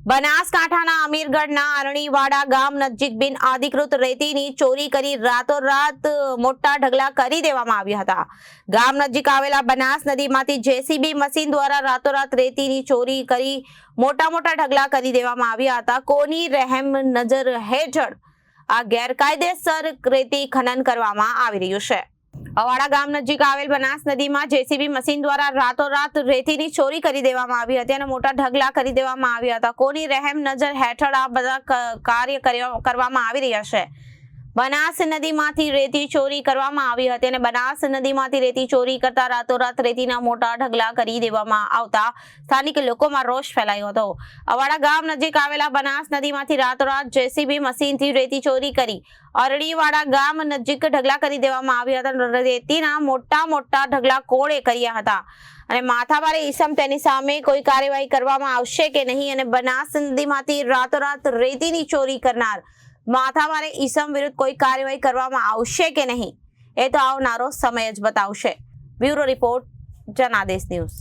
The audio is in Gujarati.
બનાસકાંઠાના અમીરગઢના અરણીવાડા ગામ નજીક બિન અધિકૃત રેતીની ચોરી કરી રાતોરાત મોટા ઢગલા કરી દેવામાં આવ્યા હતા. ગામ નજીક આવેલા બનાસ નદીમાંથી જેસીબી મશીન દ્વારા રાતોરાત રેતીની ચોરી કરી મોટા મોટા ઢગલા કરી દેવામાં આવ્યા હતા. કોની રહેમ નજર હેઠળ આ ગેરકાયદેસર રેતી ખનન કરવામાં આવી રહ્યું છે? અવાડા ગામ નજીક આવેલ બનાસ નદીમાં જેસીબી મશીન દ્વારા રાતોરાત રેતીની ચોરી કરી દેવામાં આવી હતી અને મોટા ઢગલા કરી દેવામાં આવ્યા હતા. કોની રહેમ નજર હેઠળ આ બધા કાર્ય, કરવામાં આવી રહ્યા છે? બનાસ નદીમાંથી રેતી ચોરી કરવામાં આવી હતી અને બનાસ નદીમાંથી રેતી ચોરી કરતા રાતોરાત રેતીના મોટા ઢગલા કરી દેવામાં આવતા સ્થાનિક લોકોમાં રોષ ફેલાયો હતો. અવાડા ગામ નજીક આવેલા બનાસ નદીમાંથી રાતોરાત જેસીબી મશીનથી રેતી ચોરી કરી અરડીવાડા ગામ નજીક ઢગલા કરી દેવામાં આવ્યા હતા રેતીના મોટા મોટા ઢગલા કોળે કર્યા હતા. અને માથાભારે ઈસમ તેની સામે કોઈ કાર્યવાહી કરવામાં આવશે કે નહીં અને બનાસ નદીમાંથી રાતોરાત રેતીની ચોરી કરનાર માથાભારે ઈસમ વિરુદ્ધ કોઈ કાર્યવાહી કરવામાં આવશે કે નહીં? એ તો આવનારો સમય જ બતાવશે. Bureau report, Janadesh news.